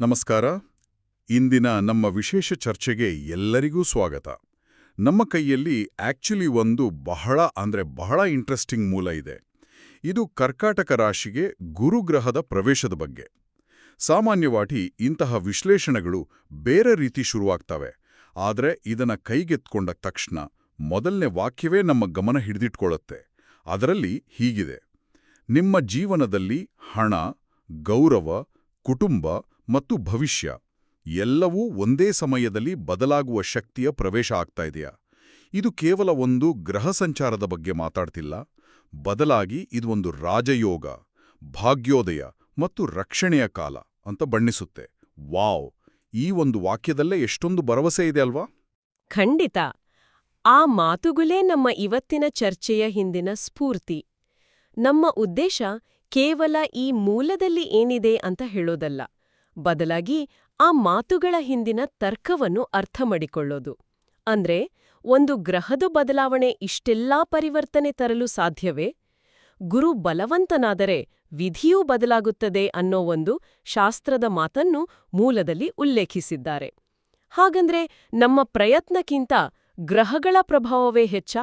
ನಮಸ್ಕಾರ. ಇಂದಿನ ನಮ್ಮ ವಿಶೇಷ ಚರ್ಚೆಗೆ ಎಲ್ಲರಿಗೂ ಸ್ವಾಗತ. ನಮ್ಮ ಕೈಯಲ್ಲಿ ಆಕ್ಚುಲಿ ಒಂದು ಬಹಳ ಅಂದ್ರೆ ಬಹಳ ಇಂಟ್ರೆಸ್ಟಿಂಗ್ ಮೂಲ ಇದೆ. ಇದು ಕರ್ಕಾಟಕ ರಾಶಿಗೆ ಗುರುಗ್ರಹದ ಪ್ರವೇಶದ ಬಗ್ಗೆ. ಸಾಮಾನ್ಯವಾಗಿ ಇಂತಹ ವಿಶ್ಲೇಷಣೆಗಳು ಬೇರೆ ರೀತಿ ಶುರುವಾಗ್ತವೆ. ಆದರೆ ಇದನ್ನ ಕೈಗೆತ್ಕೊಂಡ ತಕ್ಷಣ ಮೊದಲನೇ ವಾಕ್ಯವೇ ನಮ್ಮ ಗಮನ ಹಿಡಿದಿಟ್ಕೊಳ್ಳುತ್ತೆ ಅದರಲ್ಲಿ ಹೀಗಿದೆ. ನಿಮ್ಮ ಜೀವನದಲ್ಲಿ ಹಣ, ಗೌರವ, ಕುಟುಂಬ ಮತ್ತು ಭವಿಷ್ಯ. ಎಲ್ಲವೂ ಒಂದೇ ಸಮಯದಲ್ಲಿ ಬದಲಾಗುವ ಶಕ್ತಿಯ ಪ್ರವೇಶ ಆಗ್ತಾ ಇದೆಯಾ? ಇದು ಕೇವಲ ಒಂದು ಗ್ರಹ ಸಂಚಾರದ ಬಗ್ಗೆ ಮಾತಾಡ್ತಿಲ್ಲ. ಬದಲಾಗಿ ಇದು ಒಂದು ರಾಜಯೋಗ, ಭಾಗ್ಯೋದಯ ಮತ್ತು ರಕ್ಷಣೆಯ ಕಾಲ ಅಂತ ಬಣ್ಣಿಸುತ್ತೆ. ವಾವ್! ಈ ಒಂದು ವಾಕ್ಯದಲ್ಲೇ ಎಷ್ಟೊಂದು ಭರವಸೆ ಇದೆ ಅಲ್ವಾ? ಖಂಡಿತ. ಆ ಮಾತುಗಳೇ ನಮ್ಮ ಇವತ್ತಿನ ಚರ್ಚೆಯ ಹಿಂದಿನ ಸ್ಫೂರ್ತಿ. ನಮ್ಮ ಉದ್ದೇಶ ಕೇವಲ ಈ ಮೂಲದಲ್ಲಿ ಏನಿದೆ ಅಂತ ಹೇಳೋದಲ್ಲ. ಬದಲಾಗಿ ಆ ಮಾತುಗಳ ಹಿಂದಿನ ತರ್ಕವನ್ನು ಅರ್ಥ ಮಾಡಿಕೊಳ್ಳೋದು ಅಂದ್ರೆ, ಒಂದು ಗ್ರಹದ ಬದಲಾವಣೆ ಇಷ್ಟೆಲ್ಲಾ ಪರಿವರ್ತನೆ ತರಲು ಸಾಧ್ಯವೇ? ಗುರು ಬಲವಂತನಾದರೆ ವಿಧಿಯೂ ಬದಲಾಗುತ್ತದೆ ಅನ್ನೋ ಒಂದು ಶಾಸ್ತ್ರದ ಮಾತನ್ನು ಮೂಲದಲ್ಲಿ ಉಲ್ಲೇಖಿಸಿದ್ದಾರೆ. ಹಾಗಂದ್ರೆ, ನಮ್ಮ ಪ್ರಯತ್ನಕ್ಕಿಂತ ಗ್ರಹಗಳ ಪ್ರಭಾವವೇ ಹೆಚ್ಚ?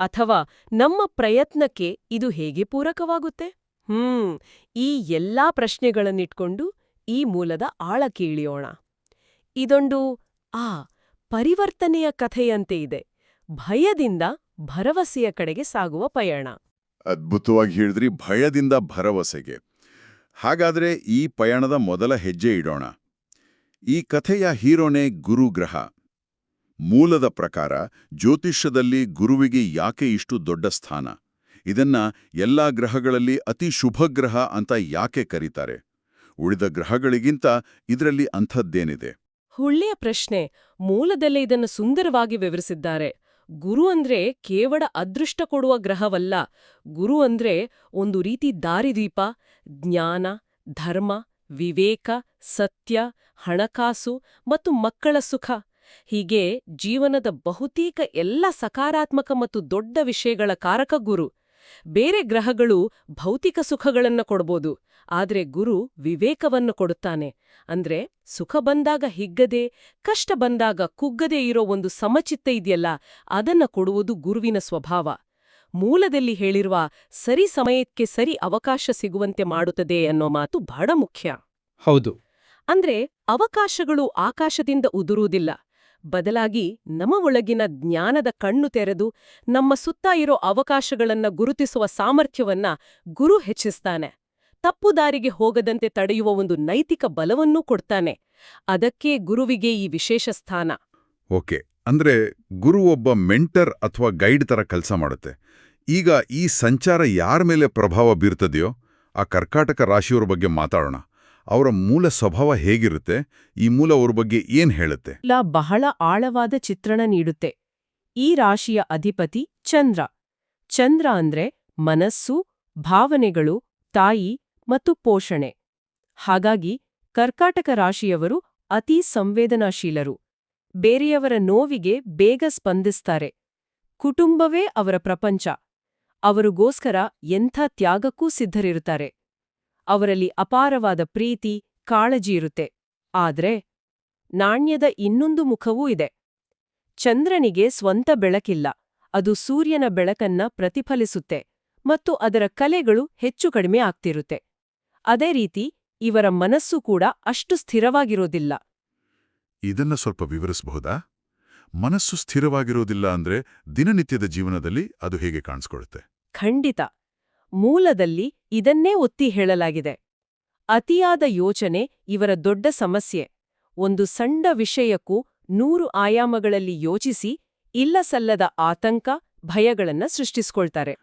ಅಥವಾ ನಮ್ಮ ಪ್ರಯತ್ನಕ್ಕೆ ಇದು ಹೇಗೆ ಪೂರಕವಾಗುತ್ತೆ? ಹ್ಮ್, ಈ ಎಲ್ಲಾ ಪ್ರಶ್ನೆಗಳನ್ನಿಟ್ಕೊಂಡು ಈ ಮೂಲದ ಆಳ ಕೀಳಿಯೋಣ. ಇದೊಂದು, ಆ, ಪರಿವರ್ತನೆಯ ಕಥೆಯಂತೆ ಇದೆ. ಭಯದಿಂದ ಭರವಸೆಯ ಕಡೆಗೆ ಸಾಗುವ ಪಯಣ. ಅದ್ಭುತವಾಗಿ ಹೇಳಿದ್ರಿ, ಭಯದಿಂದ ಭರವಸೆಗೆ. ಹಾಗಾದ್ರೆ ಈ ಪಯಣದ ಮೊದಲ ಹೆಜ್ಜೆ ಇಡೋಣ. ಈ ಕಥೆಯ ಹೀರೋನೇ ಗುರುಗ್ರಹ. ಮೂಲದ ಪ್ರಕಾರ ಜ್ಯೋತಿಷ್ಯದಲ್ಲಿ ಗುರುವಿಗೆ ಯಾಕೆ ಇಷ್ಟು ದೊಡ್ಡ ಸ್ಥಾನ? ಇದನ್ನ ಎಲ್ಲಾ ಗ್ರಹಗಳಲ್ಲಿ ಅತಿ ಶುಭಗ್ರಹ ಅಂತ ಯಾಕೆ ಕರೀತಾರೆ? ಉಳಿದ ಗ್ರಹಗಳಿಗಿಂತ ಇದರಲ್ಲಿ ಅಂಥದ್ದೇನಿದೆ? ಒಳ್ಳೆಯ ಪ್ರಶ್ನೆ ಮೂಲದಲ್ಲೇ ಇದನ್ನು ಸುಂದರವಾಗಿ ವಿವರಿಸಿದ್ದಾರೆ. ಗುರು ಅಂದ್ರೆ ಕೇವಲ ಅದೃಷ್ಟ ಕೊಡುವ ಗ್ರಹವಲ್ಲ. ಗುರು ಅಂದ್ರೆ ಒಂದು ರೀತಿ ದಾರಿದೀಪ, ಜ್ಞಾನ, ಧರ್ಮ, ವಿವೇಕ, ಸತ್ಯ, ಹಣಕಾಸು ಮತ್ತು ಮಕ್ಕಳ ಸುಖ. ಹೀಗೆ ಜೀವನದ ಬಹುತೇಕ ಎಲ್ಲ ಸಕಾರಾತ್ಮಕ ಮತ್ತು ದೊಡ್ಡ ವಿಷಯಗಳ ಕಾರಕ ಗುರು. ಬೇರೆ ಗ್ರಹಗಳು ಭೌತಿಕ ಸುಖಗಳನ್ನ ಕೊಡ್ಬೋದು ಆದ್ರೆ ಗುರು ವಿವೇಕವನ್ನು ಕೊಡುತ್ತಾನೆ. ಅಂದ್ರೆ ಸುಖ ಬಂದಾಗ ಹಿಗ್ಗದೆ ಕಷ್ಟ ಬಂದಾಗ ಕುಗ್ಗದೆ ಇರೋ ಒಂದು ಸಮಚಿತ್ತ ಇದೆಯಲ್ಲ ಅದನ್ನ ಕೊಡುವುದು ಗುರುವಿನ ಸ್ವಭಾವ. ಮೂಲದಲ್ಲಿ ಹೇಳಿರುವ ಸರಿ ಸಮಯಕ್ಕೆ ಸರಿ ಅವಕಾಶ ಸಿಗುವಂತೆ ಮಾಡುತ್ತದೆ ಅನ್ನೋ ಮಾತು ಬಹಳ ಮುಖ್ಯ. ಹೌದು. ಅಂದ್ರೆ ಅವಕಾಶಗಳು ಆಕಾಶದಿಂದ ಉದುರುವುದಿಲ್ಲ. ಬದಲಾಗಿ ನಮ್ಮ ಒಳಗಿನ ಜ್ಞಾನದ ಕಣ್ಣು ತೆರೆದು ನಮ್ಮ ಸುತ್ತ ಇರೋ ಅವಕಾಶಗಳನ್ನ ಗುರುತಿಸುವ ಸಾಮರ್ಥ್ಯವನ್ನ ಗುರು ಹೆಚ್ಚಿಸ್ತಾನೆ. ತಪ್ಪು ದಾರಿಗೆ ಹೋಗದಂತೆ ತಡೆಯುವ ಒಂದು ನೈತಿಕ ಬಲವನ್ನೂ ಕೊಡ್ತಾನೆ. ಅದಕ್ಕೆ ಗುರುವಿಗೆ ಈ ವಿಶೇಷ ಸ್ಥಾನ. ಓಕೆ, ಅಂದ್ರೆ ಗುರು ಒಬ್ಬ ಮೆಂಟರ್ ಅಥವಾ ಗೈಡ್ ತರ ಕೆಲಸ ಮಾಡುತ್ತೆ. ಈಗ ಈ ಸಂಚಾರ ಯಾರ ಮೇಲೆ ಪ್ರಭಾವ ಬೀರ್ತದೆಯೋ, ಆ ಕರ್ಕಾಟಕ ರಾಶಿಯವರ ಬಗ್ಗೆ ಮಾತಾಡೋಣ. ಅವರ ಮೂಲ ಸ್ವಭಾವ ಹೇಗಿರುತ್ತೆ, ಈ ಮೂಲ ಅವ್ರ ಬಗ್ಗೆ ಏನ್ ಹೇಳುತ್ತೆ? ಲಾ ಬಹಳ ಆಳವಾದ ಚಿತ್ರಣ ನೀಡುತ್ತೆ. ಈ ರಾಶಿಯ ಅಧಿಪತಿ ಚಂದ್ರ. ಚಂದ್ರ ಅಂದ್ರೆ ಮನಸ್ಸು, ಭಾವನೆಗಳು, ತಾಯಿ ಮತ್ತು ಪೋಷಣೆ. ಹಾಗಾಗಿ ಕರ್ಕಾಟಕ ರಾಶಿಯವರು ಅತೀ ಸಂವೇದನಾಶೀಲರು. ಬೇರೆಯವರ ನೋವಿಗೆ ಬೇಗ ಸ್ಪಂದಿಸ್ತಾರೆ. ಕುಟುಂಬವೇ ಅವರ ಪ್ರಪಂಚ. ಅವರಿಗೋಸ್ಕರ ಎಂಥ ತ್ಯಾಗಕ್ಕೂ ಸಿದ್ಧರಿರುತ್ತಾರೆ. ಅವರಲ್ಲಿ ಅಪಾರವಾದ ಪ್ರೀತಿ ಕಾಳಜಿ ಇರುತ್ತೆ. ಆದ್ರೆ ನಾಣ್ಯದ ಇನ್ನೊಂದು ಮುಖವೂ ಇದೆ. ಚಂದ್ರನಿಗೆ ಸ್ವಂತ ಬೆಳಕಿಲ್ಲ. ಅದು ಸೂರ್ಯನ ಬೆಳಕನ್ನ ಪ್ರತಿಫಲಿಸುತ್ತೆ ಮತ್ತು ಅದರ ಕಲೆಗಳು ಹೆಚ್ಚು ಕಡಿಮೆ ಆಗ್ತಿರುತ್ತೆ. ಅದೇ ರೀತಿ ಇವರ ಮನಸ್ಸು ಕೂಡ ಅಷ್ಟು ಸ್ಥಿರವಾಗಿರೋದಿಲ್ಲ. ಇದನ್ನ ಸ್ವಲ್ಪ ವಿವರಿಸಬಹುದಾ? ಮನಸ್ಸು ಸ್ಥಿರವಾಗಿರೋದಿಲ್ಲ ಅಂದ್ರೆ ದಿನನಿತ್ಯದ ಜೀವನದಲ್ಲಿ ಅದು ಹೇಗೆ ಕಾಣಿಸ್ಕೊಳ್ಳುತ್ತೆ ಖಂಡಿತ. ಮೂಲದಲ್ಲಿ ಇದನ್ನೇ ಒತ್ತಿ ಹೇಳಲಾಗಿದೆ. ಅತಿಯಾದ ಯೋಚನೆ ಇವರ ದೊಡ್ಡ ಸಮಸ್ಯೆ. ಒಂದು ಸಣ್ಣ ವಿಷಯಕ್ಕೂ ನೂರು ಆಯಾಮಗಳಲ್ಲಿ ಯೋಚಿಸಿ ಇಲ್ಲಸಲ್ಲದ ಆತಂಕ ಭಯಗಳನ್ನ ಸೃಷ್ಟಿಸ್ಕೊಳ್ತಾರೆ.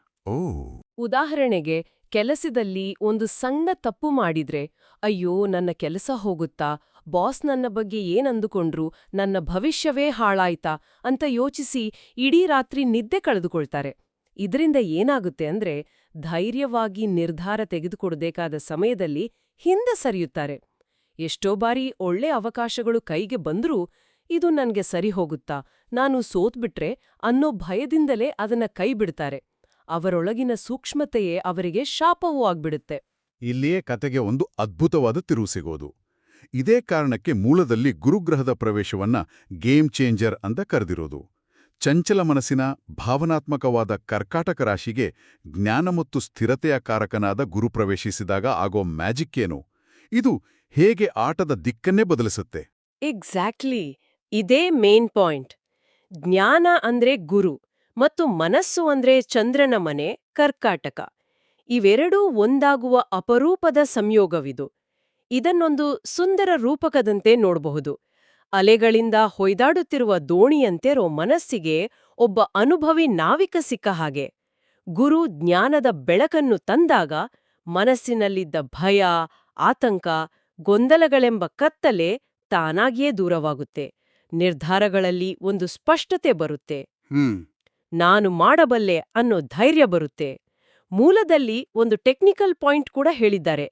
ಉದಾಹರಣೆಗೆ ಕೆಲಸದಲ್ಲಿ ಒಂದು ಸಣ್ಣ ತಪ್ಪು ಮಾಡಿದ್ರೆ ಅಯ್ಯೋ ನನ್ನ ಕೆಲಸ ಹೋಗುತ್ತಾ ಬಾಸ್ ನನ್ನ ಬಗ್ಗೆ ಏನಂದುಕೊಂಡ್ರು ನನ್ನ ಭವಿಷ್ಯವೇ ಹಾಳಾಯ್ತಾ ಅಂತ ಯೋಚಿಸಿ ಇಡೀ ರಾತ್ರಿ ನಿದ್ದೆ ಕಳೆದುಕೊಳ್ತಾರೆ. ಇದರಿಂದ ಏನಾಗುತ್ತೆ ಅಂದ್ರೆ ಧೈರ್ಯವಾಗಿ ನಿರ್ಧಾರ ತೆಗೆದುಕೊಡಬೇಕಾದ ಸಮಯದಲ್ಲಿ ಹಿಂದೆ ಸರಿಯುತ್ತಾರೆ. ಎಷ್ಟೋ ಬಾರಿ ಒಳ್ಳೆ ಅವಕಾಶಗಳು ಕೈಗೆ ಬಂದರೂ ಇದು ನನಗೆ ಸರಿ ಹೋಗುತ್ತಾ? ನಾನು ಸೋತ್ಬಿಟ್ರೆ ಅನ್ನೋ ಭಯದಿಂದಲೇ ಅದನ್ನ ಕೈಬಿಡ್ತಾರೆ. ಅವರೊಳಗಿನ ಸೂಕ್ಷ್ಮತೆಯೇ ಅವರಿಗೆ ಶಾಪವೂ ಆಗ್ಬಿಡುತ್ತೆ. ಇಲ್ಲಿಯೇ ಕತೆಗೆ ಒಂದು ಅದ್ಭುತವಾದ ತಿರುವು ಸಿಗೋದು. ಇದೇ ಕಾರಣಕ್ಕೆ ಮೂಲದಲ್ಲಿ ಗುರುಗ್ರಹದ ಪ್ರವೇಶವನ್ನ ಗೇಮ್ ಚೇಂಜರ್ ಅಂತ ಕರೆದಿರೋದು. ಚಂಚಲ ಮನಸ್ಸಿನ ಭಾವನಾತ್ಮಕವಾದ ಕರ್ಕಾಟಕ ರಾಶಿಗೆ ಜ್ಞಾನ ಮತ್ತು ಸ್ಥಿರತೆಯ ಕಾರಕನಾದ ಗುರು ಪ್ರವೇಶಿಸಿದಾಗ ಆಗೋ ಮ್ಯಾಜಿಕ್ ಏನು? ಇದು ಹೇಗೆ ಆಟದ ದಿಕ್ಕನ್ನೇ ಬದಲಿಸುತ್ತೆ? ಎಕ್ಸಾಕ್ಟ್ಲಿ, ಇದೇ ಮೇನ್ ಪಾಯಿಂಟ್. ಜ್ಞಾನ ಅಂದ್ರೆ ಗುರು ಮತ್ತು ಮನಸ್ಸು ಅಂದ್ರೆ ಚಂದ್ರನ ಮನೆ, ಕರ್ಕಾಟಕ. ಇವೆರಡೂ ಒಂದಾಗುವ ಅಪರೂಪದ ಸಂಯೋಗವಿದು. ಇದನ್ನೊಂದು ಸುಂದರ ರೂಪಕದಂತೆ ನೋಡಬಹುದು. ಅಲೆಗಳಿಂದ ಹೊಯ್ದಾಡುತ್ತಿರುವ ದೋಣಿಯಂತೆರೋ ಮನಸ್ಸಿಗೆ ಒಬ್ಬ ಅನುಭವಿ ನಾವಿಕ ಸಿಕ್ಕ ಹಾಗೆ. ಗುರು ಜ್ಞಾನದ ಬೆಳಕನ್ನು ತಂದಾಗ ಮನಸ್ಸಿನಲ್ಲಿದ್ದ ಭಯ ಆತಂಕ ಗೊಂದಲಗಳೆಂಬ ಕತ್ತಲೆ ತಾನಾಗಿಯೇ ದೂರವಾಗುತ್ತೆ. ನಿರ್ಧಾರಗಳಲ್ಲಿ ಒಂದು ಸ್ಪಷ್ಟತೆ ಬರುತ್ತೆ. ನಾನು ಮಾಡಬಲ್ಲೆ ಅನ್ನೋ ಧೈರ್ಯ ಬರುತ್ತೆ. ಮೂಲದಲ್ಲಿ ಒಂದು ಟೆಕ್ನಿಕಲ್ ಪಾಯಿಂಟ್ ಕೂಡ ಹೇಳಿದ್ದಾರೆ.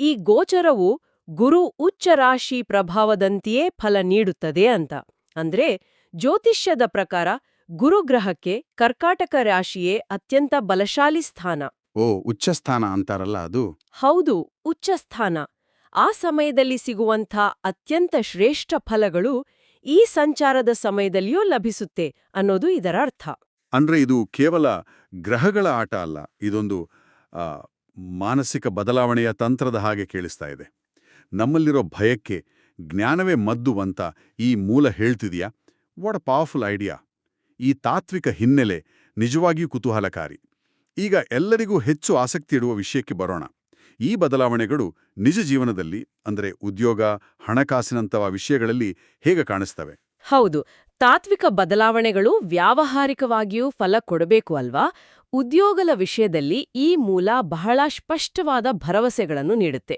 ಈ ಗೋಚರವು ಗುರು ಉಚ್ಚ ರಾಶಿ ಪ್ರಭಾವದಂತೆಯೇ ಫಲ ನೀಡುತ್ತದೆ ಅಂತ. ಅಂದ್ರೆ ಜ್ಯೋತಿಷ್ಯದ ಪ್ರಕಾರ ಗುರುಗ್ರಹಕ್ಕೆ ಕರ್ಕಾಟಕ ರಾಶಿಯೇ ಅತ್ಯಂತ ಬಲಶಾಲಿ ಸ್ಥಾನ. ಓ ಉಚ್ಚಸ್ಥಾನ ಅಂತಾರಲ್ಲ ಅದು? ಹೌದು ಉಚ್ಚ ಸ್ಥಾನ. ಆ ಸಮಯದಲ್ಲಿ ಸಿಗುವಂಥ ಅತ್ಯಂತ ಶ್ರೇಷ್ಠ ಫಲಗಳು ಈ ಸಂಚಾರದ ಸಮಯದಲ್ಲಿಯೂ ಲಭಿಸುತ್ತೆ ಅನ್ನೋದು ಇದರ ಅರ್ಥ. ಅಂದ್ರೆ ಇದು ಕೇವಲ ಗ್ರಹಗಳ ಆಟ ಅಲ್ಲ ಇದೊಂದು ಮಾನಸಿಕ ಬದಲಾವಣೆಯ ತಂತ್ರದ ಹಾಗೆ ಕೇಳಿಸ್ತಾ ಇದೆ. ನಮ್ಮಲ್ಲಿರೋ ಭಯಕ್ಕೆ ಜ್ಞಾನವೇ ಮದ್ದು ಅಂತ ಈ ಮೂಲ ಹೇಳ್ತಿದೆಯಾ? ವಾಟ್ ಅ ಪವರ್ಫುಲ್ ಐಡಿಯಾ ಈ ತಾತ್ವಿಕ ಹಿನ್ನೆಲೆ ನಿಜವಾಗಿಯೂ ಕುತೂಹಲಕಾರಿ. ಈಗ ಎಲ್ಲರಿಗೂ ಹೆಚ್ಚು ಆಸಕ್ತಿ ಇಡುವ ವಿಷಯಕ್ಕೆ ಬರೋಣ. ಈ ಬದಲಾವಣೆಗಳು ನಿಜ ಜೀವನದಲ್ಲಿ, ಅಂದರೆ ಉದ್ಯೋಗ, ಹಣಕಾಸಿನಂತಹ ವಿಷಯಗಳಲ್ಲಿ ಹೇಗೆ ಕಾಣಿಸ್ತವೆ? ಹೌದು, ತಾತ್ವಿಕ ಬದಲಾವಣೆಗಳು ವ್ಯಾವಹಾರಿಕವಾಗಿಯೂ ಫಲ ಕೊಡಬೇಕು ಅಲ್ವಾ? ಉದ್ಯೋಗದ ವಿಷಯದಲ್ಲಿ ಈ ಮೂಲ ಬಹಳ ಸ್ಪಷ್ಟವಾದ ಭರವಸೆಗಳನ್ನು ನೀಡುತ್ತೆ.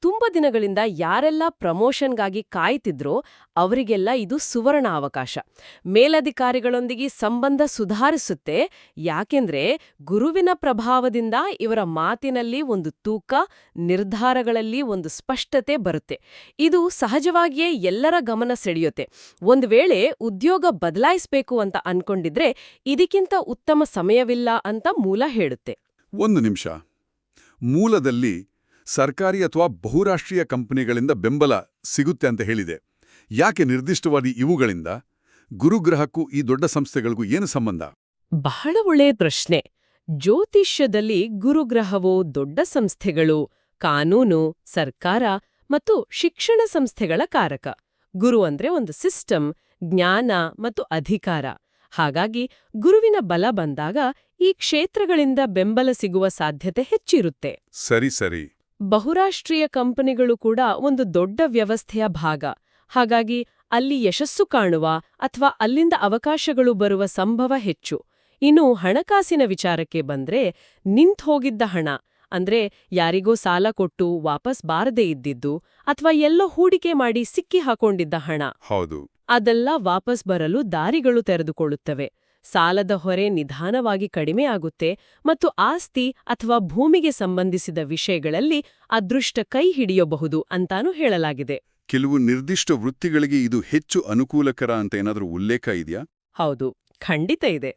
ತುಂಬ ದಿನಗಳಿಂದ ಯಾರೆಲ್ಲ ಪ್ರಮೋಷನ್ಗಾಗಿ ಕಾಯ್ತಿದ್ರೋ ಅವರಿಗೆಲ್ಲ ಇದು ಸುವರ್ಣ ಅವಕಾಶ. ಮೇಲಧಿಕಾರಿಗಳೊಂದಿಗೆ ಸಂಬಂಧ ಸುಧಾರಿಸುತ್ತೆ, ಯಾಕೆಂದ್ರೆ ಗುರುವಿನ ಪ್ರಭಾವದಿಂದ ಇವರ ಮಾತಿನಲ್ಲಿ ಒಂದು ತೂಕ, ನಿರ್ಧಾರಗಳಲ್ಲಿ ಒಂದು ಸ್ಪಷ್ಟತೆ ಬರುತ್ತೆ. ಇದು ಸಹಜವಾಗಿಯೇ ಎಲ್ಲರ ಗಮನ ಸೆಳೆಯುತ್ತೆ. ಒಂದು ವೇಳೆ ಉದ್ಯೋಗ ಬದಲಾಯಿಸಬೇಕು ಅಂತ ಅನ್ಕೊಂಡಿದ್ರೆ ಇದಕ್ಕಿಂತ ಉತ್ತಮ ಸಮಯವಿಲ್ಲ ಅಂತ ಮೂಲ ಹೇಳುತ್ತೆ. ಒಂದು ನಿಮಿಷ. ಮೂಲದಲ್ಲಿ ಸರ್ಕಾರಿ ಅಥವಾ ಬಹುರಾಷ್ಟ್ರೀಯ ಕಂಪನಿಗಳಿಂದ ಬೆಂಬಲ ಸಿಗುತ್ತೆ ಅಂತ ಹೇಳಿದೆ. ಯಾಕೆ ನಿರ್ದಿಷ್ಟವಾಗಿ ಇವುಗಳಿಂದ? ಗುರುಗ್ರಹಕ್ಕೂ ಈ ದೊಡ್ಡ ಸಂಸ್ಥೆಗಳಿಗೂ ಏನು ಸಂಬಂಧ? ಬಹಳ ಒಳ್ಳೆಯ ಪ್ರಶ್ನೆ. ಜ್ಯೋತಿಷ್ಯದಲ್ಲಿ ಗುರುಗ್ರಹವು ದೊಡ್ಡ ಸಂಸ್ಥೆಗಳು ಕಾನೂನು ಸರ್ಕಾರ ಮತ್ತು ಶಿಕ್ಷಣ ಸಂಸ್ಥೆಗಳ ಕಾರಕ. ಗುರು ಅಂದ್ರೆ ಒಂದು ಸಿಸ್ಟಮ್ ಜ್ಞಾನ ಮತ್ತು ಅಧಿಕಾರ. ಹಾಗಾಗಿ ಗುರುವಿನ ಬಲ ಬಂದಾಗ ಈ ಕ್ಷೇತ್ರಗಳಿಂದ ಬೆಂಬಲ ಸಿಗುವ ಸಾಧ್ಯತೆ ಹೆಚ್ಚಿರುತ್ತೆ. ಸರಿ ಸರಿ. ಬಹುರಾಷ್ಟ್ರೀಯ ಕಂಪನಿಗಳು ಕೂಡ ಒಂದು ದೊಡ್ಡ ವ್ಯವಸ್ಥೆಯ ಭಾಗ. ಹಾಗಾಗಿ ಅಲ್ಲಿ ಯಶಸ್ಸು ಕಾಣುವ ಅಥವಾ ಅಲ್ಲಿಂದ ಅವಕಾಶಗಳು ಬರುವ ಸಂಭವ ಹೆಚ್ಚು. ಇನ್ನು ಹಣಕಾಸಿನ ವಿಚಾರಕ್ಕೆ ಬಂದ್ರೆ ನಿಂತ್ ಹೋಗಿದ್ದ ಹಣ. ಅಂದ್ರೆ ಯಾರಿಗೋ ಸಾಲ ಕೊಟ್ಟು ವಾಪಸ್ ಬಾರದೇ ಇದ್ದಿದ್ದು ಅಥವಾ ಎಲ್ಲೋ ಹೂಡಿಕೆ ಮಾಡಿ ಸಿಕ್ಕಿ ಹಾಕೊಂಡಿದ್ದ ಹಣ. ಹೌದು. ಅದೆಲ್ಲ ವಾಪಸ್ ಬರಲು ದಾರಿಗಳು ತೆರೆದುಕೊಳ್ಳುತ್ತವೆ. ಸಾಲದ ಹೊರೆ ನಿಧಾನವಾಗಿ ಕಡಿಮೆ ಆಗುತ್ತೆ ಮತ್ತು ಆಸ್ತಿ ಅಥವಾ ಭೂಮಿಗೆ ಸಂಬಂಧಿಸಿದ ವಿಷಯಗಳಲ್ಲಿ ಅದೃಷ್ಟ ಕೈ ಹಿಡಿಯಬಹುದು ಅಂತಾನೂ ಹೇಳಲಾಗಿದೆ. ಕೆಲವು ನಿರ್ದಿಷ್ಟ ವೃತ್ತಿಗಳಿಗೆ ಇದು ಹೆಚ್ಚು ಅನುಕೂಲಕರ ಅಂತ ಏನಾದರೂ ಉಲ್ಲೇಖ ಇದೆಯಾ? ಹೌದು ಖಂಡಿತ ಇದೆ.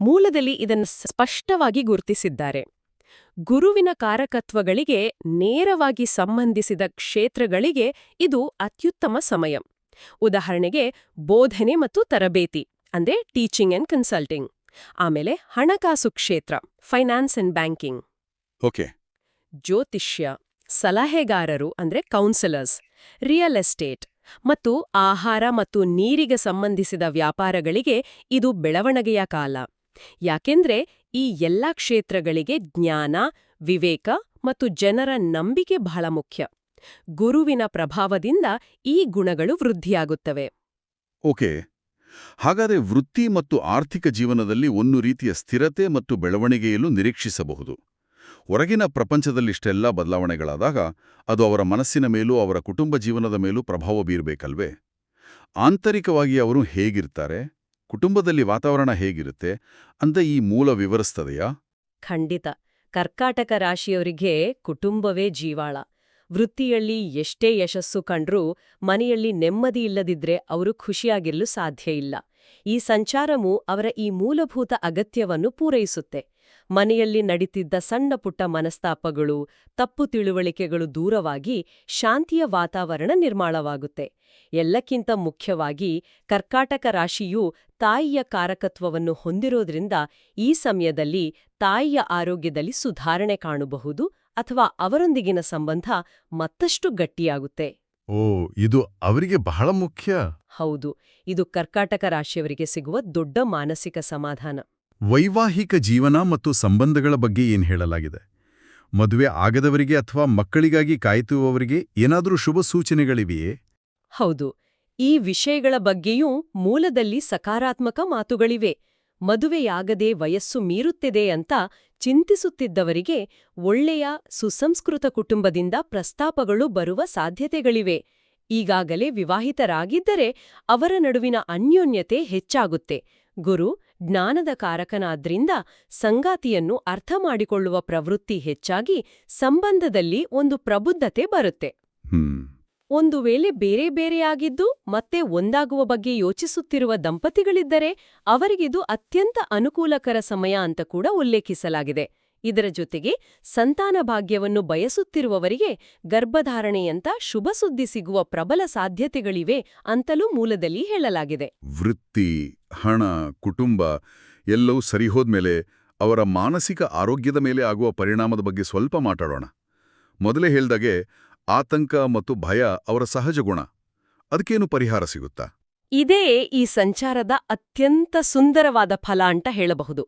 ಮೂಲದಲ್ಲಿ ಇದನ್ನು ಸ್ಪಷ್ಟವಾಗಿ ಗುರುತಿಸಿದ್ದಾರೆ. ಗುರುವಿನ ಕಾರಕತ್ವಗಳಿಗೆ ನೇರವಾಗಿ ಸಂಬಂಧಿಸಿದ ಕ್ಷೇತ್ರಗಳಿಗೆ ಇದು ಅತ್ಯುತ್ತಮ ಸಮಯ. ಉದಾಹರಣೆಗೆ ಬೋಧನೆ ಮತ್ತು ತರಬೇತಿ. ಅಂದ್ರೆ ಟೀಚಿಂಗ್ ಅಂಡ್ ಕನ್ಸಲ್ಟಿಂಗ್ ಆಮೇಲೆ ಹಣಕಾಸು ಕ್ಷೇತ್ರ ಫೈನಾನ್ಸ್ ಅಂಡ್ ಬ್ಯಾಂಕಿಂಗ್ ಓಕೆ. ಜ್ಯೋತಿಷ್ಯ ಸಲಹೆಗಾರರು ಅಂದ್ರೆ ಕೌನ್ಸಿಲರ್ಸ್ ರಿಯಲ್ ಎಸ್ಟೇಟ್ ಮತ್ತು ಆಹಾರ ಮತ್ತು ನೀರಿಗೆ ಸಂಬಂಧಿಸಿದ ವ್ಯಾಪಾರಗಳಿಗೆ ಇದು ಬೆಳವಣಿಗೆಯ ಕಾಲ. ಯಾಕೆಂದ್ರೆ ಈ ಎಲ್ಲಾ ಕ್ಷೇತ್ರಗಳಿಗೆ ಜ್ಞಾನ ವಿವೇಕ ಮತ್ತು ಜನರ ನಂಬಿಕೆ ಬಹಳ ಮುಖ್ಯ. ಗುರುವಿನ ಪ್ರಭಾವದಿಂದ ಈ ಗುಣಗಳು ವೃದ್ಧಿಯಾಗುತ್ತವೆ. ಓಕೆ. ಹಾಗಾದರೆ ವೃತ್ತಿ ಮತ್ತು ಆರ್ಥಿಕ ಜೀವನದಲ್ಲಿ ಒಂದು ರೀತಿಯ ಸ್ಥಿರತೆ ಮತ್ತು ಬೆಳವಣಿಗೆಯಲ್ಲೂ ನಿರೀಕ್ಷಿಸಬಹುದು. ಹೊರಗಿನ ಪ್ರಪಂಚದಲ್ಲಿಷ್ಟೆಲ್ಲ ಬದಲಾವಣೆಗಳಾದಾಗ ಅದು ಅವರ ಮನಸ್ಸಿನ ಮೇಲೂ ಅವರ ಕುಟುಂಬ ಜೀವನದ ಮೇಲೂ ಪ್ರಭಾವ ಬೀರಬೇಕಲ್ವೇ? ಆಂತರಿಕವಾಗಿ ಅವರು ಹೇಗಿರ್ತಾರೆ? ಕುಟುಂಬದಲ್ಲಿ ವಾತಾವರಣ ಹೇಗಿರುತ್ತೆ? ಅಂತ ಈ ಮೂಲ ವಿವರಿಸ್ತದೆಯಾ? ಖಂಡಿತ. ಕರ್ಕಾಟಕ ರಾಶಿಯವರಿಗೆ ಕುಟುಂಬವೇ ಜೀವಾಳ. ವೃತ್ತಿಯಲ್ಲಿ ಎಷ್ಟೇ ಯಶಸ್ಸು ಕಂಡ್ರೂ ಮನೆಯಲ್ಲಿ ನೆಮ್ಮದಿ ಇಲ್ಲದಿದ್ರೆ ಅವರು ಖುಷಿಯಾಗಿರಲು ಸಾಧ್ಯ ಇಲ್ಲ. ಈ ಸಂಚಾರವು ಅವರ ಈ ಮೂಲಭೂತ ಅಗತ್ಯವನ್ನು ಪೂರೈಸುತ್ತೆ. ಮನೆಯಲ್ಲಿ ನಡೀತಿದ್ದ ಸಣ್ಣ ಪುಟ್ಟ ಮನಸ್ತಾಪಗಳು, ತಪ್ಪು ತಿಳುವಳಿಕೆಗಳು ದೂರವಾಗಿ ಶಾಂತಿಯ ವಾತಾವರಣ ನಿರ್ಮಾಣವಾಗುತ್ತೆ. ಎಲ್ಲಕ್ಕಿಂತ ಮುಖ್ಯವಾಗಿ ಕರ್ಕಾಟಕ ರಾಶಿಯು ತಾಯಿಯ ಕಾರಕತ್ವವನ್ನು ಹೊಂದಿರೋದ್ರಿಂದ ಈ ಸಮಯದಲ್ಲಿ ತಾಯಿಯ ಆರೋಗ್ಯದಲ್ಲಿ ಸುಧಾರಣೆ ಕಾಣಬಹುದು ಅಥವಾ ಅವರೊಂದಿಗಿನ ಸಂಬಂಧ ಮತ್ತಷ್ಟು ಗಟ್ಟಿಯಾಗುತ್ತೆ. ಓ ಇದು ಅವರಿಗೆ ಬಹಳ ಮುಖ್ಯ. ಹೌದು ಇದು ಕರ್ಕಾಟಕ ರಾಶಿಯವರಿಗೆ ಸಿಗುವ ದೊಡ್ಡ ಮಾನಸಿಕ ಸಮಾಧಾನ. ವೈವಾಹಿಕ ಜೀವನ ಮತ್ತು ಸಂಬಂಧಗಳ ಬಗ್ಗೆ ಏನ್ ಹೇಳಲಾಗಿದೆ? ಮದುವೆ ಆಗದವರಿಗೆ ಅಥವಾ ಮಕ್ಕಳಿಗಾಗಿ ಕಾಯ್ತುವವರಿಗೆ ಏನಾದರೂ ಶುಭ ಸೂಚನೆಗಳಿವೆಯೇ? ಹೌದು ಈ ವಿಷಯಗಳ ಬಗ್ಗೆಯೂ ಮೂಲದಲ್ಲಿ ಸಕಾರಾತ್ಮಕ ಮಾತುಗಳಿವೆ. ಮದುವೆಯಾಗದೆ ವಯಸ್ಸು ಮೀರುತ್ತಿದೆ ಅಂತ ಚಿಂತಿಸುತ್ತಿದ್ದವರಿಗೆ ಒಳ್ಳೆಯ ಸುಸಂಸ್ಕೃತ ಕುಟುಂಬದಿಂದ ಪ್ರಸ್ತಾಪಗಳು ಬರುವ ಸಾಧ್ಯತೆಗಳಿವೆ. ಈಗಾಗಲೇ ವಿವಾಹಿತರಾಗಿದ್ದರೆ ಅವರ ನಡುವಿನ ಅನ್ಯೋನ್ಯತೆ ಹೆಚ್ಚಾಗುತ್ತೆ. ಗುರು, ಜ್ಞಾನದ ಕಾರಕನಾದ್ರಿಂದ ಸಂಗಾತಿಯನ್ನು ಅರ್ಥ ಮಾಡಿಕೊಳ್ಳುವ ಪ್ರವೃತ್ತಿ ಹೆಚ್ಚಾಗಿ ಸಂಬಂಧದಲ್ಲಿ ಒಂದು ಪ್ರಬುದ್ಧತೆ ಬರುತ್ತೆ. ಒಂದು ವೇಳೆ ಬೇರೆ ಬೇರೆಯಾಗಿದ್ದು ಮತ್ತೆ ಒಂದಾಗುವ ಬಗ್ಗೆ ಯೋಚಿಸುತ್ತಿರುವ ದಂಪತಿಗಳಿದ್ದರೆ ಅವರಿಗಿದು ಅತ್ಯಂತ ಅನುಕೂಲಕರ ಸಮಯ ಅಂತ ಕೂಡ ಉಲ್ಲೇಖಿಸಲಾಗಿದೆ. ಇದರ ಜೊತೆಗೆ ಸಂತಾನ ಭಾಗ್ಯವನ್ನು ಬಯಸುತ್ತಿರುವವರಿಗೆ ಗರ್ಭಧಾರಣೆಯಂತ ಶುಭ ಸುದ್ದಿ ಸಿಗುವ ಪ್ರಬಲ ಸಾಧ್ಯತೆಗಳಿವೆ ಅಂತಲೂ ಮೂಲದಲ್ಲಿ ಹೇಳಲಾಗಿದೆ. ವೃತ್ತಿ, ಹಣ, ಕುಟುಂಬ ಎಲ್ಲವೂ ಸರಿಹೋದ್ಮೇಲೆ ಅವರ ಮಾನಸಿಕ ಆರೋಗ್ಯದ ಮೇಲೆ ಆಗುವ ಪರಿಣಾಮದ ಬಗ್ಗೆ ಸ್ವಲ್ಪ ಮಾತಾಡೋಣ. ಮೊದಲೇ ಹೇಳ್ದಾಗೆ ಆತಂಕ ಮತ್ತು ಭಯ ಅವರ ಸಹಜ ಗುಣ. ಅದಕ್ಕೇನು ಪರಿಹಾರ ಸಿಗುತ್ತಾ? ಇದೇ ಈ ಸಂಚಾರದ ಅತ್ಯಂತ ಸುಂದರವಾದ ಫಲ ಅಂತ ಹೇಳಬಹುದು.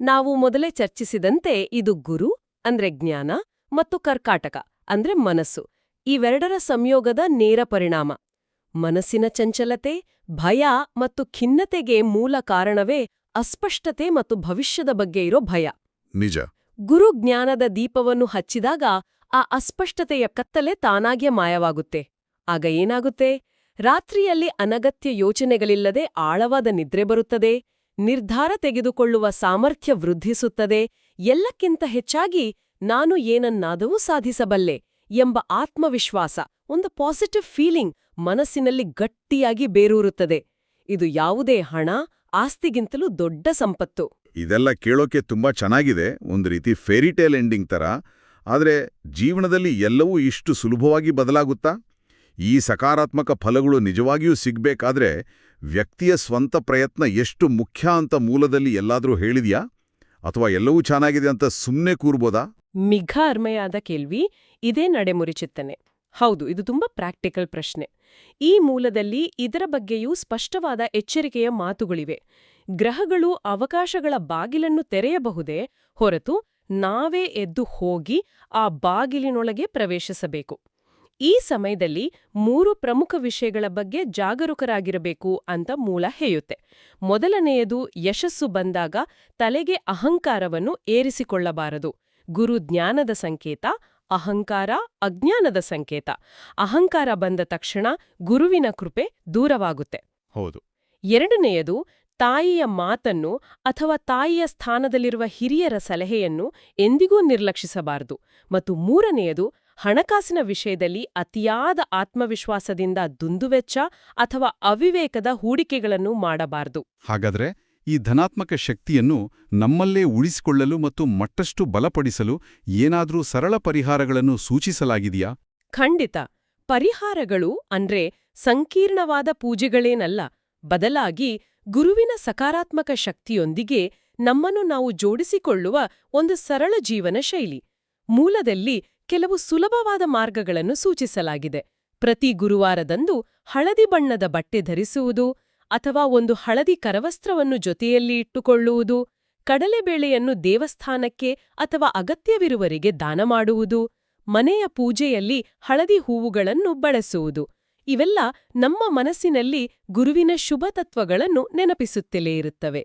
ನಾವು ಮೊದಲೇ ಚರ್ಚಿಸಿದಂತೆ ಇದು ಗುರು ಅಂದ್ರೆ ಜ್ಞಾನ ಮತ್ತು ಕರ್ಕಾಟಕ ಅಂದ್ರೆ ಮನಸ್ಸು. ಇವೆರಡರ ಸಂಯೋಗದ ನೇರ ಪರಿಣಾಮ. ಮನಸ್ಸಿನ ಚಂಚಲತೆ ಭಯ ಮತ್ತು ಖಿನ್ನತೆಗೆ ಮೂಲ ಕಾರಣವೇ ಅಸ್ಪಷ್ಟತೆ ಮತ್ತು ಭವಿಷ್ಯದ ಬಗ್ಗೆ ಇರೋ ಭಯ. ನಿಜ. ಗುರು ಜ್ಞಾನದ ದೀಪವನ್ನು ಹಚ್ಚಿದಾಗ ಆ ಅಸ್ಪಷ್ಟತೆಯ ಕತ್ತಲೆ ತಾನಾಗೆ ಮಾಯವಾಗುತ್ತೆ. ಆಗ ಏನಾಗುತ್ತೆ? ರಾತ್ರಿಯಲ್ಲಿ ಅನಗತ್ಯ ಯೋಚನೆಗಳಿಲ್ಲದೆ ಆಳವಾದ ನಿದ್ರೆ ಬರುತ್ತದೆ, ನಿರ್ಧಾರ ತೆಗೆದುಕೊಳ್ಳುವ ಸಾಮರ್ಥ್ಯ ವೃದ್ಧಿಸುತ್ತದೆ, ಎಲ್ಲಕ್ಕಿಂತ ಹೆಚ್ಚಾಗಿ ನಾನು ಏನನ್ನಾದವೂ ಸಾಧಿಸಬಲ್ಲೆ ಎಂಬ ಆತ್ಮವಿಶ್ವಾಸ, ಒಂದು ಪಾಸಿಟಿವ್ ಫೀಲಿಂಗ್ ಮನಸ್ಸಿನಲ್ಲಿ ಗಟ್ಟಿಯಾಗಿ ಬೇರೂರುತ್ತದೆ. ಇದು ಯಾವುದೇ ಹಣ, ಆಸ್ತಿಗಿಂತಲೂ ದೊಡ್ಡ ಸಂಪತ್ತು. ಇದೆಲ್ಲ ಕೇಳೋಕೆ ತುಂಬಾ ಚೆನ್ನಾಗಿದೆ. ಒಂದು ರೀತಿ ಫೇರಿಟೇಲ್ ಎಂಡಿಂಗ್ ತರ. ಆದರೆ ಜೀವನದಲ್ಲಿ ಎಲ್ಲವೂ ಇಷ್ಟು ಸುಲಭವಾಗಿ ಬದಲಾಗುತ್ತಾ? ಈ ಸಕಾರಾತ್ಮಕ ಫಲಗಳು ನಿಜವಾಗಿಯೂ ಸಿಗಬೇಕಾದ್ರೆ ವ್ಯಕ್ತಿಯ ಸ್ವಂತ ಪ್ರಯತ್ನ ಎಷ್ಟು ಮುಖ್ಯ ಅಂತ ಮೂಲದಲ್ಲಿ ಎಲ್ಲಾದರೂ ಹೇಳಿದ್ಯಾ? ಅಥವಾ ಎಲ್ಲವೂ ಚೆನ್ನಾಗಿದೆ ಅಂತ ಸುಮ್ಮನೆ ಕೂರ್ಬೋದಾ? ಮಿಘ ಅರ್ಮೆಯಾದ ಕೇಳ್ವಿ, ಇದೇ ನಡೆಮುರಿಚಿತ್ತನೆ. ಹೌದು, ಇದು ತುಂಬಾ ಪ್ರಾಕ್ಟಿಕಲ್ ಪ್ರಶ್ನೆ. ಈ ಮೂಲದಲ್ಲಿ ಇದರ ಬಗ್ಗೆಯೂ ಸ್ಪಷ್ಟವಾದ ಎಚ್ಚರಿಕೆಯ ಮಾತುಗಳಿವೆ. ಗ್ರಹಗಳು ಅವಕಾಶಗಳ ಬಾಗಿಲನ್ನು ತೆರೆಯಬಹುದೇ ಹೊರತು ನಾವೇ ಎದ್ದು ಹೋಗಿ ಆ ಬಾಗಿಲಿನೊಳಗೆ ಪ್ರವೇಶಿಸಬೇಕು. ಈ ಸಮಯದಲ್ಲಿ ಮೂರು ಪ್ರಮುಖ ವಿಷಯಗಳ ಬಗ್ಗೆ ಜಾಗರೂಕರಾಗಿರಬೇಕು ಅಂತ ಮೂಲ ಹೇಳುತ್ತೆ ಮೊದಲನೆಯದು ಯಶಸ್ಸು ಬಂದಾಗ ತಲೆಗೆ ಅಹಂಕಾರವನ್ನು ಏರಿಸಿಕೊಳ್ಳಬಾರದು. ಗುರು ಜ್ಞಾನದ ಸಂಕೇತ ಅಹಂಕಾರ ಅಜ್ಞಾನದ ಸಂಕೇತ. ಅಹಂಕಾರ ಬಂದ ತಕ್ಷಣ ಗುರುವಿನ ಕೃಪೆ ದೂರವಾಗುತ್ತೆ. ಹೌದು. ಎರಡನೆಯದು ತಾಯಿಯ ಮಾತನ್ನು ಅಥವಾ ತಾಯಿಯ ಸ್ಥಾನದಲ್ಲಿರುವ ಹಿರಿಯರ ಸಲಹೆಯನ್ನು ಎಂದಿಗೂ ನಿರ್ಲಕ್ಷಿಸಬಾರದು. ಮತ್ತು ಮೂರನೆಯದು ಹಣಕಾಸಿನ ವಿಷಯದಲ್ಲಿ ಅತಿಯಾದ ಆತ್ಮವಿಶ್ವಾಸದಿಂದ ದುಂದುವೆಚ್ಚ ಅಥವಾ ಅವಿವೇಕದ ಹೂಡಿಕೆಗಳನ್ನು ಮಾಡಬಾರದು. ಹಾಗಾದರೆ ಈ ಧನಾತ್ಮಕ ಶಕ್ತಿಯನ್ನು ನಮ್ಮಲ್ಲೇ ಉಳಿಸಿಕೊಳ್ಳಲು ಮತ್ತು ಮತ್ತಷ್ಟು ಬಲಪಡಿಸಲು ಏನಾದರೂ ಸರಳ ಪರಿಹಾರಗಳನ್ನು ಸೂಚಿಸಲಾಗಿದೆಯಾ? ಖಂಡಿತ. ಪರಿಹಾರಗಳು ಅಂದ್ರೆ ಸಂಕೀರ್ಣವಾದ ಪೂಜೆಗಳೇನಲ್ಲ ಬದಲಾಗಿ ಗುರುವಿನ ಸಕಾರಾತ್ಮಕ ಶಕ್ತಿಯೊಂದಿಗೆ ನಮ್ಮನ್ನು ನಾವು ಜೋಡಿಸಿಕೊಳ್ಳುವ ಒಂದು ಸರಳ ಜೀವನ ಶೈಲಿ. ಮೂಲದಲ್ಲಿ ಕೆಲವು ಸುಲಭವಾದ ಮಾರ್ಗಗಳನ್ನು ಸೂಚಿಸಲಾಗಿದೆ. ಪ್ರತಿ ಗುರುವಾರದಂದು ಹಳದಿ ಬಣ್ಣದ ಬಟ್ಟೆ ಧರಿಸುವುದು ಅಥವಾ ಒಂದು ಹಳದಿ ಕರವಸ್ತ್ರವನ್ನು ಜೊತೆಯಲ್ಲಿ ಇಟ್ಟುಕೊಳ್ಳುವುದು ಕಡಲೆಬೇಳೆಯನ್ನು ದೇವಸ್ಥಾನಕ್ಕೆ ಅಥವಾ ಅಗತ್ಯವಿರುವರಿಗೆ ದಾನ ಮಾಡುವುದು, ಮನೆಯ ಪೂಜೆಯಲ್ಲಿ ಹಳದಿ ಹೂವುಗಳನ್ನು ಬಳಸುವುದು. ಇವೆಲ್ಲ ನಮ್ಮ ಮನಸ್ಸಿನಲ್ಲಿ ಗುರುವಿನ ಶುಭ ತತ್ವಗಳನ್ನು ನೆನಪಿಸುತ್ತಲೇ ಇರುತ್ತವೆ.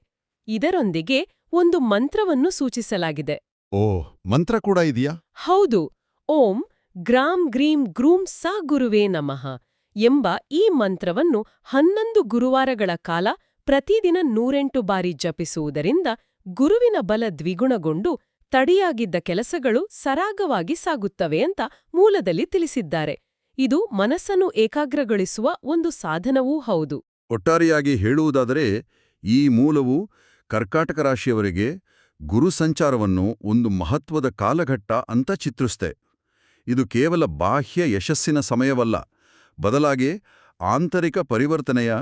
ಇದರೊಂದಿಗೆ ಒಂದು ಮಂತ್ರವನ್ನು ಸೂಚಿಸಲಾಗಿದೆ. ಓ ಮಂತ್ರ ಕೂಡ ಇದೆಯಾ? ಹೌದು. ಓಂ ಗ್ರಾಂ ಗ್ರೀಂ ಗ್ರೂಂ ಸ ಗುರುವೇ ನಮಃ ಎಂಬ ಈ ಮಂತ್ರವನ್ನು ಹನ್ನೊಂದು ಗುರುವಾರಗಳ ಕಾಲ ಪ್ರತಿದಿನ ನೂರೆಂಟು ಬಾರಿ ಜಪಿಸುವುದರಿಂದ ಗುರುವಿನ ಬಲ ದ್ವಿಗುಣಗೊಂಡು ತಡಿಯಾಗಿದ್ದ ಕೆಲಸಗಳು ಸರಾಗವಾಗಿ ಸಾಗುತ್ತವೆ ಅಂತ ಮೂಲದಲ್ಲಿ ತಿಳಿಸಿದ್ದಾರೆ. ಇದು ಮನಸ್ಸನ್ನು ಏಕಾಗ್ರಗೊಳಿಸುವ ಒಂದು ಸಾಧನವೂ ಹೌದು. ಒಟ್ಟಾರೆಯಾಗಿ ಹೇಳುವುದಾದರೆ ಈ ಮೂಲವು ಕರ್ಕಾಟಕ ರಾಶಿಯವರಿಗೆ ಗುರು ಸಂಚಾರವನ್ನು ಒಂದು ಮಹತ್ವದ ಕಾಲಘಟ್ಟ ಅಂತ ಚಿತ್ರಿಸ್ತೆ ಇದು ಕೇವಲ ಬಾಹ್ಯ ಯಶಸ್ಸಿನ ಸಮಯವಲ್ಲ ಬದಲಾಗಿ ಆಂತರಿಕ ಪರಿವರ್ತನೆಯ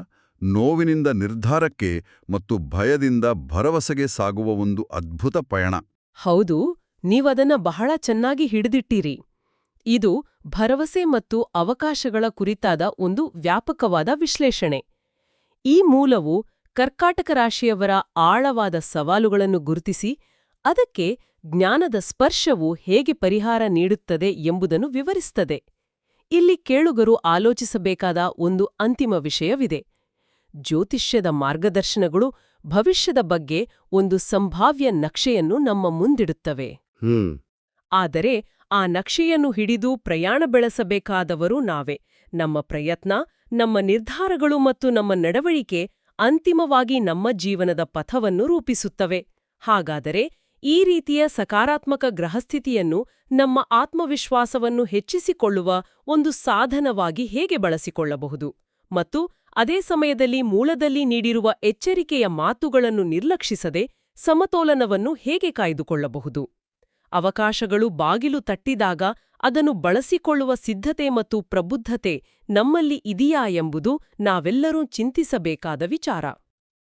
ನೋವಿನಿಂದ ನಿರ್ಧಾರಕ್ಕೆ ಮತ್ತು ಭಯದಿಂದ ಭರವಸೆಗೆ ಸಾಗುವ ಒಂದು ಅದ್ಭುತ ಪಯಣ. ಹೌದು ನೀವದನ್ನ ಬಹಳ ಚೆನ್ನಾಗಿ ಹಿಡಿದಿಟ್ಟಿರಿ. ಇದು ಭರವಸೆ ಮತ್ತು ಅವಕಾಶಗಳ ಕುರಿತಾದ ಒಂದು ವ್ಯಾಪಕವಾದ ವಿಶ್ಲೇಷಣೆ. ಈ ಮೂಲವು ಕರ್ಕಾಟಕ ರಾಶಿಯವರ ಆಳವಾದ ಸವಾಲುಗಳನ್ನು ಗುರುತಿಸಿ ಅದಕ್ಕೆ ಜ್ಞಾನದ ಸ್ಪರ್ಶವು ಹೇಗೆ ಪರಿಹಾರ ನೀಡುತ್ತದೆ ಎಂಬುದನ್ನು ವಿವರಿಸುತ್ತದೆ. ಇಲ್ಲಿ ಕೇಳುಗರು ಆಲೋಚಿಸಬೇಕಾದ ಒಂದು ಅಂತಿಮ ವಿಷಯವಿದೆ. ಜ್ಯೋತಿಷ್ಯದ ಮಾರ್ಗದರ್ಶನಗಳು ಭವಿಷ್ಯದ ಬಗ್ಗೆ ಒಂದು ಸಂಭಾವ್ಯ ನಕ್ಷೆಯನ್ನು ನಮ್ಮ ಮುಂದಿಡುತ್ತವೆ. ಆದರೆ ಆ ನಕ್ಷೆಯನ್ನು ಹಿಡಿದು ಪ್ರಯಾಣ ಬೆಳೆಸಬೇಕಾದವರು ನಾವೇ. ನಮ್ಮ ಪ್ರಯತ್ನ, ನಮ್ಮ ನಿರ್ಧಾರಗಳು ಮತ್ತು ನಮ್ಮ ನಡವಳಿಕೆ ಅಂತಿಮವಾಗಿ ನಮ್ಮ ಜೀವನದ ಪಥವನ್ನು ರೂಪಿಸುತ್ತವೆ. ಹಾಗಾದರೆ ಈ ರೀತಿಯ ಸಕಾರಾತ್ಮಕ ಗ್ರಹಸ್ಥಿತಿಯನ್ನು ನಮ್ಮ ಆತ್ಮವಿಶ್ವಾಸವನ್ನು ಹೆಚ್ಚಿಸಿಕೊಳ್ಳುವ ಒಂದು ಸಾಧನವಾಗಿ ಹೇಗೆ ಬಳಸಿಕೊಳ್ಳಬಹುದು? ಮತ್ತು ಅದೇ ಸಮಯದಲ್ಲಿ ಮೂಲದಲ್ಲಿ ನೀಡಿರುವ ಎಚ್ಚರಿಕೆಯ ಮಾತುಗಳನ್ನು ನಿರ್ಲಕ್ಷಿಸದೆ ಸಮತೋಲನವನ್ನು ಹೇಗೆ ಕಾಯ್ದುಕೊಳ್ಳಬಹುದು? ಅವಕಾಶಗಳು ಬಾಗಿಲು ತಟ್ಟಿದಾಗ ಅದನ್ನು ಬಳಸಿಕೊಳ್ಳುವ ಸಿದ್ಧತೆ ಮತ್ತು ಪ್ರಬುದ್ಧತೆ ನಮ್ಮಲ್ಲಿ ಇದೆಯಾ ಎಂಬುದು ನಾವೆಲ್ಲರೂ ಚಿಂತಿಸಬೇಕಾದ ವಿಚಾರ.